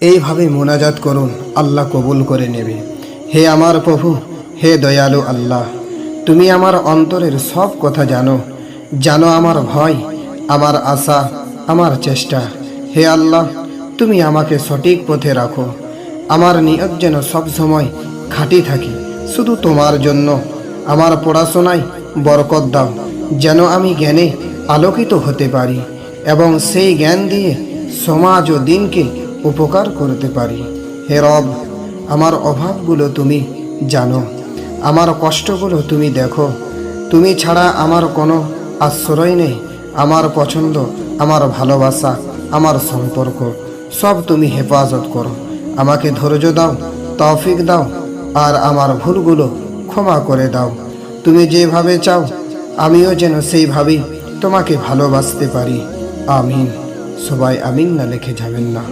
এইভাবে মোনাজাত করুন, আল্লাহ কবুল করে নেবে। হে আমার প্রভু, হে দয়ালু আল্লাহ, তুমি আমার অন্তরের সব কথা জানো। জানো আমার ভয়, আমার আশা, আমার চেষ্টা। হে আল্লাহ, তুমি আমাকে সঠিক পথে রাখো। আমার নিয়ত যেন সবসময় খাঁটি থাকি। শুধু তোমার জন্য। আমার পড়াশোনায় বরকত দাও, যেন আমি জ্ঞানে আলোকিত হতে পারি এবং সেই জ্ঞান দিয়ে সমাজ ও দিনকে উপকার করতে পারি। হে রব, আমার অভাবগুলো তুমি জানো, আমার কষ্টগুলো তুমি দেখো। তুমি ছাড়া আমার কোনো আশ্রয় নেই, আমার পছন্দ, আমার ভালোবাসা, আমার সম্পর্ক, সব তুমি হেফাজত করো। আমাকে ধৈর্য দাও, তৌফিক দাও, আর আমার ভুলগুলো ক্ষমা করে দাও। তুমি যেভাবে চাও, আমিও যেন সেইভাবেই তোমাকে ভালোবাসতে পারি। আমিন। সবাই আমিন না লিখে যাবেন না।